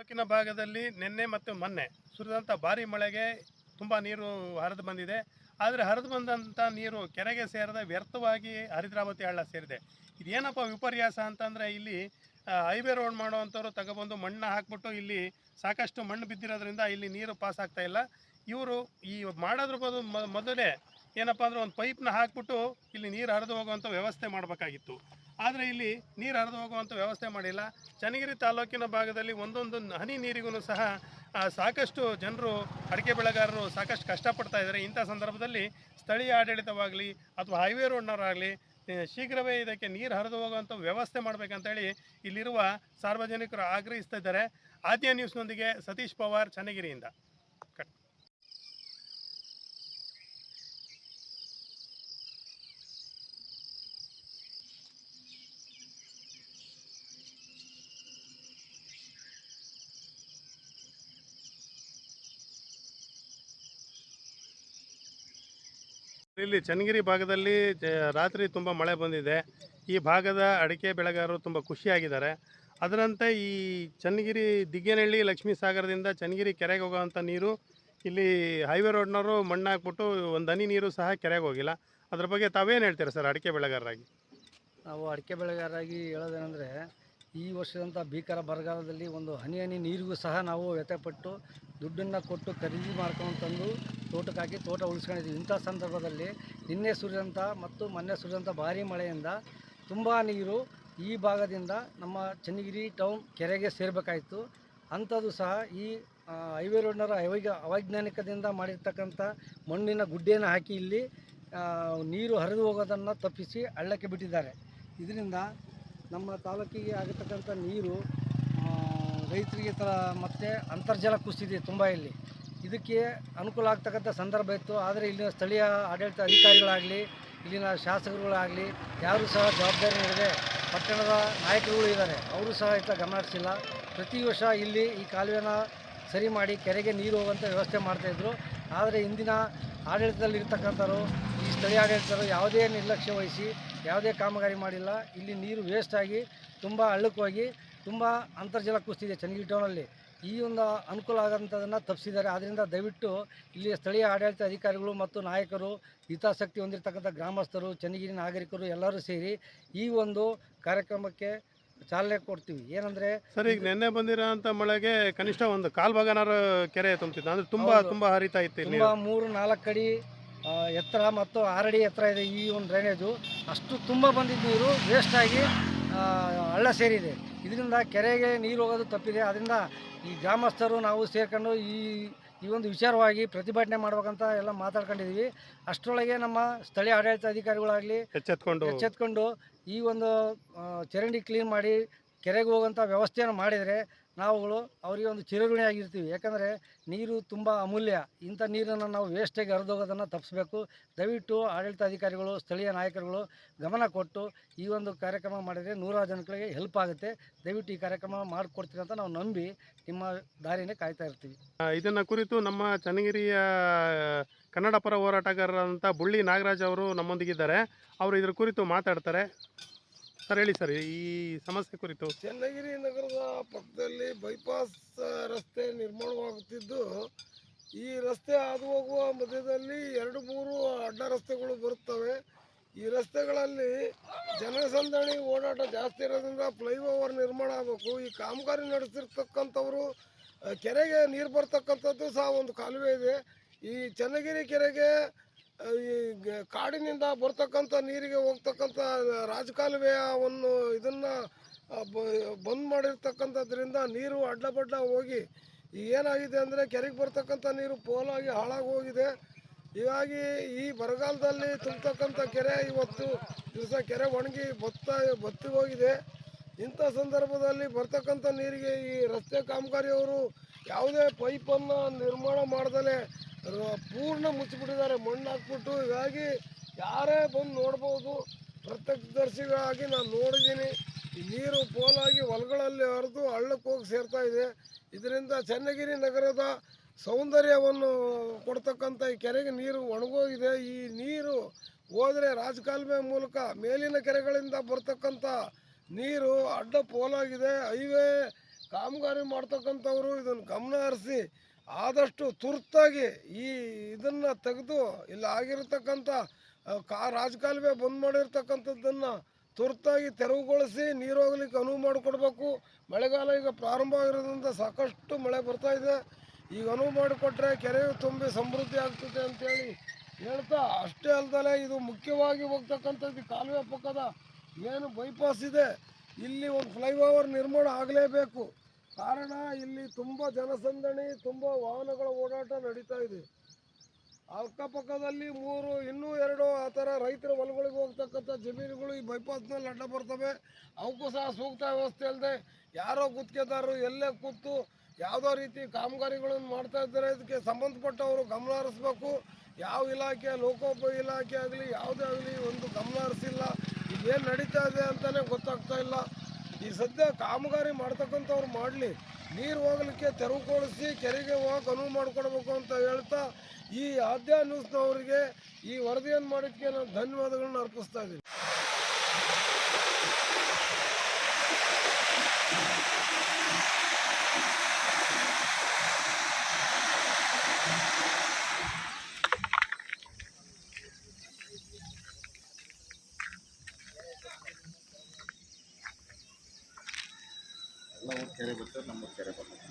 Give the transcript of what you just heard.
ತಾಲೂಕಿನ ಭಾಗದಲ್ಲಿ ನಿನ್ನೆ ಮತ್ತು ಮೊನ್ನೆ ಸುರಿದಂಥ ಭಾರಿ ಮಳೆಗೆ ತುಂಬ ನೀರು ಹರಿದು ಬಂದಿದೆ. ಆದರೆ ಹರಿದು ಬಂದಂಥ ನೀರು ಕೆರೆಗೆ ಸೇರದೆ ವ್ಯರ್ಥವಾಗಿ ಹರಿದ್ರಾವತಿ ಹಳ್ಳ ಸೇರಿದೆ. ಇದೇನಪ್ಪ ವಿಪರ್ಯಾಸ ಅಂತಂದರೆ ಇಲ್ಲಿ ಹೈವೇ ರೋಡ್ ಮಾಡುವಂಥವ್ರು ತಗೊಬಂದು ಮಣ್ಣು ಹಾಕ್ಬಿಟ್ಟು ಇಲ್ಲಿ ಸಾಕಷ್ಟು ಮಣ್ಣು ಬಿದ್ದಿರೋದ್ರಿಂದ ಇಲ್ಲಿ ನೀರು ಪಾಸ್ ಆಗ್ತಾ ಇಲ್ಲ. ಇವರು ಈ ಮಾಡೋದ್ರ ಬದಲು ಮೊದಲೇ ಏನಪ್ಪ ಅಂದ್ರೆ ಒಂದು ಪೈಪ್ನ ಹಾಕ್ಬಿಟ್ಟು ಇಲ್ಲಿ ನೀರು ಹರಿದು ಹೋಗುವಂಥ ವ್ಯವಸ್ಥೆ ಮಾಡಬೇಕಾಗಿತ್ತು. ಆದರೆ ಇಲ್ಲಿ ನೀರು ಹರಿದು ಹೋಗುವಂಥ ವ್ಯವಸ್ಥೆ ಮಾಡಿಲ್ಲ. ಚನ್ನಗಿರಿ ತಾಲೂಕಿನ ಭಾಗದಲ್ಲಿ ಒಂದೊಂದು ಹನಿ ನೀರಿಗೂ ಸಹ ಸಾಕಷ್ಟು ಜನರು, ಅಡಿಕೆ ಬೆಳೆಗಾರರು ಸಾಕಷ್ಟು ಕಷ್ಟಪಡ್ತಾ ಇದ್ದಾರೆ. ಇಂಥ ಸಂದರ್ಭದಲ್ಲಿ ಸ್ಥಳೀಯ ಆಡಳಿತವಾಗಲಿ ಅಥವಾ ಹೈವೇ ರೋಡ್ನವರಾಗಲಿ ಶೀಘ್ರವೇ ಇದಕ್ಕೆ ನೀರು ಹರಿದು ಹೋಗುವಂಥ ವ್ಯವಸ್ಥೆ ಮಾಡಬೇಕಂತೇಳಿ ಇಲ್ಲಿರುವ ಸಾರ್ವಜನಿಕರು ಆಗ್ರಹಿಸ್ತಾ ಇದ್ದಾರೆ. ಆದ್ಯ ನ್ಯೂಸ್ನೊಂದಿಗೆ ಸತೀಶ್ ಪವಾರ್, ಚನ್ನಗಿರಿಯಿಂದ. ಇಲ್ಲಿ ಚನ್ನಗಿರಿ ಭಾಗದಲ್ಲಿ ರಾತ್ರಿ ತುಂಬ ಮಳೆ ಬಂದಿದೆ. ಈ ಭಾಗದ ಅಡಿಕೆ ಬೆಳೆಗಾರರು ತುಂಬ ಖುಷಿಯಾಗಿದ್ದಾರೆ. ಅದರಂತೆ ಈ ಚನ್ನಗಿರಿ ದಿಗ್ಗೇನಹಳ್ಳಿ ಲಕ್ಷ್ಮೀ ಸಾಗರದಿಂದ ಚನ್ನಗಿರಿ ಕೆರೆಗೆ ಹೋಗುವಂಥ ನೀರು ಇಲ್ಲಿ ಹೈವೇ ರೋಡ್ನವರು ಮಣ್ಣು ಹಾಕ್ಬಿಟ್ಟು ಒಂದು ಹನಿ ನೀರು ಸಹ ಕೆರೆಗೆ ಹೋಗಿಲ್ಲ. ಅದ್ರ ಬಗ್ಗೆ ತಾವೇನು ಹೇಳ್ತೀರಾ ಸರ್ ಅಡಿಕೆ ಬೆಳೆಗಾರರಾಗಿ? ನಾವು ಅಡಿಕೆ ಬೆಳೆಗಾರರಾಗಿ ಹೇಳೋದೇನೆಂದರೆ ಈ ವರ್ಷದಂಥ ಭೀಕರ ಬರಗಾಲದಲ್ಲಿ ಒಂದು ಹನಿ ಹನಿ ನೀರಿಗೂ ಸಹ ನಾವು ವ್ಯಥೆಪಟ್ಟು ದುಡ್ಡನ್ನು ಕೊಟ್ಟು ಖರೀದಿ ಮಾಡ್ಕೊಂಡು ತಂದು ತೋಟಕ್ಕೆ ತೋಟ ಉಳಿಸ್ಕೊಂಡಿದ್ದೀವಿ. ಇಂಥ ಸಂದರ್ಭದಲ್ಲಿ ನಿನ್ನೆ ಸುರಿದಂಥ ಮತ್ತು ಮೊನ್ನೆ ಸುರಿದಂಥ ಭಾರಿ ಮಳೆಯಿಂದ ತುಂಬ ನೀರು ಈ ಭಾಗದಿಂದ ನಮ್ಮ ಚನ್ನಗಿರಿ ಟೌನ್ ಕೆರೆಗೆ ಸೇರಬೇಕಾಯಿತು. ಅಂಥದ್ದು ಸಹ ಈ ಹೈವೇ ರೋಡ್ನರ ಅವೈಗ, ಅವೈಜ್ಞಾನಿಕದಿಂದ ಮಾಡಿರ್ತಕ್ಕಂಥ ಮಣ್ಣಿನ ಗುಡ್ಡೆಯನ್ನು ಹಾಕಿ ಇಲ್ಲಿ ನೀರು ಹರಿದು ಹೋಗೋದನ್ನು ತಪ್ಪಿಸಿ ಹಳ್ಳಕ್ಕೆ ಬಿಟ್ಟಿದ್ದಾರೆ. ಇದರಿಂದ ನಮ್ಮ ತಾಲೂಕಿಗೆ ಆಗಿರ್ತಕ್ಕಂಥ ನೀರು ರೈತರಿಗೆ ಥರ ಮತ್ತು ಅಂತರ್ಜಲ ಕುಸಿದಿದೆ ತುಂಬ ಇಲ್ಲಿ ಇದಕ್ಕೆ ಅನುಕೂಲ ಆಗ್ತಕ್ಕಂಥ ಸಂದರ್ಭ ಇತ್ತು. ಆದರೆ ಇಲ್ಲಿನ ಸ್ಥಳೀಯ ಆಡಳಿತ ಅಧಿಕಾರಿಗಳಾಗಲಿ, ಇಲ್ಲಿನ ಶಾಸಕರುಗಳಾಗಲಿ, ಯಾರೂ ಸಹ ಜವಾಬ್ದಾರಿ ನೀಡಿದೆ ಪಟ್ಟಣದ ನಾಯಕರುಗಳು ಇದ್ದಾರೆ. ಅವರು ಸಹ ಇತ್ತ ಗಮನ ಹರಿಸಿಲ್ಲ. ಪ್ರತಿ ವರ್ಷ ಇಲ್ಲಿ ಈ ಕಾಲುವೆನ ಸರಿ ಮಾಡಿ ಕೆರೆಗೆ ನೀರು ಹೋಗುವಂಥ ವ್ಯವಸ್ಥೆ ಮಾಡ್ತಾಯಿದ್ರು ಆದರೆ ಇಂದಿನ ಆಡಳಿತದಲ್ಲಿರ್ತಕ್ಕಂಥವ್ರು, ಈ ಸ್ಥಳೀಯ ಆಡಳಿತರು ಯಾವುದೇ ನಿರ್ಲಕ್ಷ್ಯ ವಹಿಸಿ ಯಾವುದೇ ಕಾಮಗಾರಿ ಮಾಡಿಲ್ಲ. ಇಲ್ಲಿ ನೀರು ವೇಸ್ಟ್ ಆಗಿ ತುಂಬ ಹಳ್ಳಕ್ಕೆ ಹೋಗಿ ತುಂಬ ಅಂತರ್ಜಲ ಕುಸಿದಿದೆ ಚನ್ನಗಿರಿ ಟೌನಲ್ಲಿ ಈ ಒಂದು ಅನುಕೂಲ ಆಗೋಂಥದ್ದನ್ನು ತಪ್ಪಿಸಿದ್ದಾರೆ ಆದ್ದರಿಂದ ದಯವಿಟ್ಟು ಇಲ್ಲಿ ಸ್ಥಳೀಯ ಆಡಳಿತ ಅಧಿಕಾರಿಗಳು ಮತ್ತು ನಾಯಕರು ಹಿತಾಸಕ್ತಿ ಹೊಂದಿರತಕ್ಕಂಥ ಗ್ರಾಮಸ್ಥರು ಚನ್ನಗಿರಿ ನಾಗರಿಕರು ಎಲ್ಲರೂ ಸೇರಿ ಈ ಒಂದು ಕಾರ್ಯಕ್ರಮಕ್ಕೆ ಚಾಲನೆ ಕೊಡ್ತೀವಿ. ಏನಂದರೆ ಸರ್ ಈಗ ನಿನ್ನೆ ಬಂದಿರೋಂಥ ಮಳೆಗೆ ಕನಿಷ್ಠ ಒಂದು ಕಾಲು ಭಾಗನಾರು ಕೆರೆ ತುಂಬ್ತಿತ್ತು. ಅಂದರೆ ತುಂಬ. ತುಂಬ ಹರಿತಾ ಇತ್ತು ತುಂಬ ಮೂರು ನಾಲ್ಕು ಅಡಿ ಎತ್ತರ ಮತ್ತು ಆರಡಿ ಎತ್ತರ ಇದೆ ಈ ಒಂದು ಡ್ರೈನೇಜು ಅಷ್ಟು ತುಂಬ ಬಂದಿದ್ದ ನೀರು ವೇಸ್ಟಾಗಿ ಹಳ್ಳ ಸೇರಿದೆ. ಇದರಿಂದ ಕೆರೆಗೆ ನೀರು ಹೋಗೋದು ತಪ್ಪಿದೆ. ಅದರಿಂದ ಈ ಗ್ರಾಮಸ್ಥರು ನಾವು ಸೇರ್ಕೊಂಡು ಈ ಈ ಒಂದು ವಿಚಾರವಾಗಿ ಪ್ರತಿಭಟನೆ ಮಾಡ್ಬೇಕಂತ ಎಲ್ಲ ಮಾತಾಡ್ಕೊಂಡಿದ್ದೀವಿ. ಅಷ್ಟರೊಳಗೆ ನಮ್ಮ ಸ್ಥಳೀಯ ಆಡಳಿತ ಅಧಿಕಾರಿಗಳಾಗಲಿ ಎಚ್ಚೆತ್ಕೊಂಡು ಎಚ್ಚೆತ್ಕೊಂಡು ಈ ಒಂದು ಚರಂಡಿ ಕ್ಲೀನ್ ಮಾಡಿ ಕೆರೆಗೆ ಹೋಗುವಂಥ ವ್ಯವಸ್ಥೆಯನ್ನು ಮಾಡಿದರೆ ನಾವುಗಳು ಅವರಿಗೆ ಒಂದು ಚಿರಋಣಿಯಾಗಿರ್ತೀವಿ ಯಾಕಂದರೆ ನೀರು ತುಂಬ ಅಮೂಲ್ಯ. ಇಂಥ ನೀರನ್ನು ನಾವು ವೇಸ್ಟಾಗಿ ಹರಿದೋಗೋದನ್ನು ತಪ್ಪಿಸ್ಬೇಕು ದಯವಿಟ್ಟು ಆಡಳಿತಾಧಿಕಾರಿಗಳು ಸ್ಥಳೀಯ ನಾಯಕರುಗಳು ಗಮನ ಕೊಟ್ಟು ಈ ಒಂದು ಕಾರ್ಯಕ್ರಮ ಮಾಡಿದರೆ ನೂರಾರು ಜನಗಳಿಗೆ ಹೆಲ್ಪ್ ಆಗುತ್ತೆ. ದಯವಿಟ್ಟು ಈ ಕಾರ್ಯಕ್ರಮ ಮಾಡಿಕೊಡ್ತೀರಿ ಅಂತ ನಾವು ನಂಬಿ ನಿಮ್ಮ ದಾರಿನೇ ಕಾಯ್ತಾ ಇರ್ತೀವಿ. ಇದನ್ನು ಕುರಿತು ನಮ್ಮ ಚನ್ನಗಿರಿಯ ಕನ್ನಡ ಪರ ಹೋರಾಟಗಾರರಂತ ಬುಳ್ಳಿ ನಾಗರಾಜ್ ಅವರು ನಮ್ಮೊಂದಿಗಿದ್ದಾರೆ. ಅವರು ಇದ್ರ ಕುರಿತು ಮಾತಾಡ್ತಾರೆ. ಸರ್, ಹೇಳಿ ಸರ್, ಈ ಸಮಸ್ಯೆ ಕುರಿತು. ಚನ್ನಗಿರಿ ನಗರದ ಪಕ್ಕದಲ್ಲಿ ಬೈಪಾಸ್ ರಸ್ತೆ ನಿರ್ಮಾಣವಾಗುತ್ತಿದ್ದು, ಈ ರಸ್ತೆ ಹಾದು ಹೋಗುವ ಮಧ್ಯದಲ್ಲಿ ಎರಡು ಮೂರು ಅಡ್ಡ ರಸ್ತೆಗಳು ಬರುತ್ತವೆ. ಈ ರಸ್ತೆಗಳಲ್ಲಿ ಜನಸಂದಣಿ ಓಡಾಟ ಜಾಸ್ತಿ ಇರೋದ್ರಿಂದ ಫ್ಲೈಓವರ್ ನಿರ್ಮಾಣ ಆಗಬೇಕು. ಈ ಕಾಮಗಾರಿ ನಡೆಸಿರ್ತಕ್ಕಂಥವ್ರು ಕೆರೆಗೆ ನೀರು ಬರ್ತಕ್ಕಂಥದ್ದು ಸಹ ಒಂದು ಕಾಲುವೆ ಇದೆ. ಈ ಚನ್ನಗಿರಿ ಕೆರೆಗೆ ಈ ಕಾಡಿನಿಂದ ಬರ್ತಕ್ಕಂಥ ನೀರಿಗೆ ಹೋಗ್ತಕ್ಕಂಥ ರಾಜಕಾಲುವೆಯ ಒಂದು ಇದನ್ನು ಬಂದ್ ಮಾಡಿರ್ತಕ್ಕಂಥದ್ರಿಂದ ನೀರು ಅಡ್ಡಬಡ್ಡ ಹೋಗಿ ಏನಾಗಿದೆ ಅಂದರೆ ಕೆರೆಗೆ ಬರ್ತಕ್ಕಂಥ ನೀರು ಪೋಲಾಗಿ ಹಾಳಾಗಿ ಹೋಗಿದೆ. ಹೀಗಾಗಿ ಈ ಬರಗಾಲದಲ್ಲಿ ತುಂಬತಕ್ಕಂಥ ಕೆರೆ ಇವತ್ತು ದಿವಸ ಕೆರೆ ಒಣಗಿ ಬತ್ತ, ಬತ್ತಿ ಹೋಗಿದೆ. ಇಂಥ ಸಂದರ್ಭದಲ್ಲಿ ಬರ್ತಕ್ಕಂಥ ನೀರಿಗೆ ಈ ರಸ್ತೆ ಕಾಮಗಾರಿಯವರು ಯಾವುದೇ ಪೈಪನ್ನು ನಿರ್ಮಾಣ ಮಾಡ್ದಲೇ ಪೂರ್ಣ ಮುಚ್ಚಿಬಿಟ್ಟಿದ್ದಾರೆ. ಮಣ್ಣು ಹಾಕ್ಬಿಟ್ಟು ಹೀಗಾಗಿ ಯಾರೇ ಬಂದು ನೋಡ್ಬೋದು. ಪ್ರತ್ಯಕ್ಷದರ್ಶಿಗಳಾಗಿ ನಾನು ನೋಡಿದ್ದೀನಿ. ನೀರು ಪೋಲಾಗಿ ಹೊಲಗಳಲ್ಲಿ ಹರಿದು ಹಳ್ಳಕ್ಕೆ ಹೋಗಿ ಸೇರ್ತಾ ಇದೆ. ಇದರಿಂದ ಚನ್ನಗಿರಿ ನಗರದ ಸೌಂದರ್ಯವನ್ನು ಕೊಡ್ತಕ್ಕಂಥ ಈ ಕೆರೆಗೆ ನೀರು ಒಣಗೋಗಿದೆ. ಈ ನೀರು ಹೋದರೆ ರಾಜಕಾಲುವೆ ಮೂಲಕ ಮೇಲಿನ ಕೆರೆಗಳಿಂದ ಬರ್ತಕ್ಕಂಥ ನೀರು ಅಡ್ಡ ಪೋಲಾಗಿದೆ. ಹೈವೇ ಕಾಮಗಾರಿ ಮಾಡ್ತಕ್ಕಂಥವ್ರು ಇದನ್ನು ಗಮನ ಹರಿಸಿ ಆದಷ್ಟು ತುರ್ತಾಗಿ ಈ ಇದನ್ನು ತೆಗೆದು ಇಲ್ಲಿ ಆಗಿರತಕ್ಕಂಥ ಕಾ, ರಾಜಕಾಲುವೆ ಬಂದ್ ಮಾಡಿರ್ತಕ್ಕಂಥದ್ದನ್ನು ತುರ್ತಾಗಿ ತೆರವುಗೊಳಿಸಿ ನೀರು ಹೋಗ್ಲಿಕ್ಕೆ ಅನುವು ಮಾಡಿಕೊಡ್ಬೇಕು. ಮಳೆಗಾಲ ಈಗ ಪ್ರಾರಂಭ ಆಗಿರೋದ್ರಿಂದ ಸಾಕಷ್ಟು ಮಳೆ ಬರ್ತಾ ಇದೆ. ಈಗ ಅನುವು ಮಾಡಿಕೊಟ್ರೆ ಕೆರೆ ತುಂಬಿ ಸಮೃದ್ಧಿ ಆಗ್ತದೆ ಅಂತೇಳಿ ಹೇಳ್ತಾ ಅಷ್ಟೇ ಅಲ್ದಲೆ ಇದು ಮುಖ್ಯವಾಗಿ ಹೋಗ್ತಕ್ಕಂಥದ್ದು ಕಾಲುವೆ ಪಕ್ಕದ ಏನು ಬೈಪಾಸ್ ಇದೆ. ಇಲ್ಲಿ ಒಂದು ಫ್ಲೈಓವರ್ ನಿರ್ಮಾಣ ಆಗಲೇಬೇಕು. ಕಾರಣ ಇಲ್ಲಿ ತುಂಬ ಜನಸಂದಣಿ, ತುಂಬ ವಾಹನಗಳ ಓಡಾಟ ನಡೀತಾ ಇದೆ. ಅಕ್ಕಪಕ್ಕದಲ್ಲಿ ಮೂರು, ಇನ್ನೂ ಎರಡು ಆ ಥರ ರೈತರ ಹೊಲಗಳಿಗೆ ಹೋಗ್ತಕ್ಕಂಥ ಜಮೀನುಗಳು ಈ ಬೈಪಾಸ್ನಲ್ಲಿ ಅಡ್ಡ ಬರ್ತವೆ. ಅವಕ್ಕೂ ಸಹ ಸೂಕ್ತ ವ್ಯವಸ್ಥೆ ಇಲ್ಲದೆ ಯಾರೋ ಗುತ್ತಿಗೆದಾರರು ಎಲ್ಲೇ ಕೂತು ಯಾವುದೋ ರೀತಿ ಕಾಮಗಾರಿಗಳನ್ನು ಮಾಡ್ತಾ ಇದ್ದಾರೆ. ಇದಕ್ಕೆ ಸಂಬಂಧಪಟ್ಟವರು ಗಮನ ಹರಿಸ್ಬೇಕು. ಯಾವ ಇಲಾಖೆ ಲೋಕೋಪ ಇಲಾಖೆ ಆಗಲಿ, ಯಾವುದೇ ಆಗಲಿ ಒಂದು ಗಮನ ಹರಿಸಿಲ್ಲ. ಇದೇನು ನಡೀತಾ ಇದೆ ಅಂತಲೇ ಗೊತ್ತಾಗ್ತಾ ಇಲ್ಲ. ಈ ಸದ್ಯ ಕಾಮಗಾರಿ ಮಾಡ್ತಕ್ಕಂಥವ್ರು ಮಾಡಲಿ. ನೀರು ಹೋಗಲಿಕ್ಕೆ ತೆರವುಗೊಳಿಸಿ ಕೆರೆಗೆ ಹೋಗಕ್ಕೆ ಅನುವು ಮಾಡಿಕೊಡ್ಬೇಕು ಅಂತ ಹೇಳ್ತಾ ಈ ಆದ್ಯ ನ್ಯೂಸ್ನವರಿಗೆ ಈ ವರದಿಯನ್ನು ಮಾಡೋಕ್ಕೆ ನಾನು ಧನ್ಯವಾದಗಳನ್ನು ಅರ್ಪಿಸ್ತಾ ಇದ್ದೀನಿ. ಕೆರೆ ಬರ್ತದೆ ನಮ್ಮ ಕೆರೆ ಬರ್ತದೆ.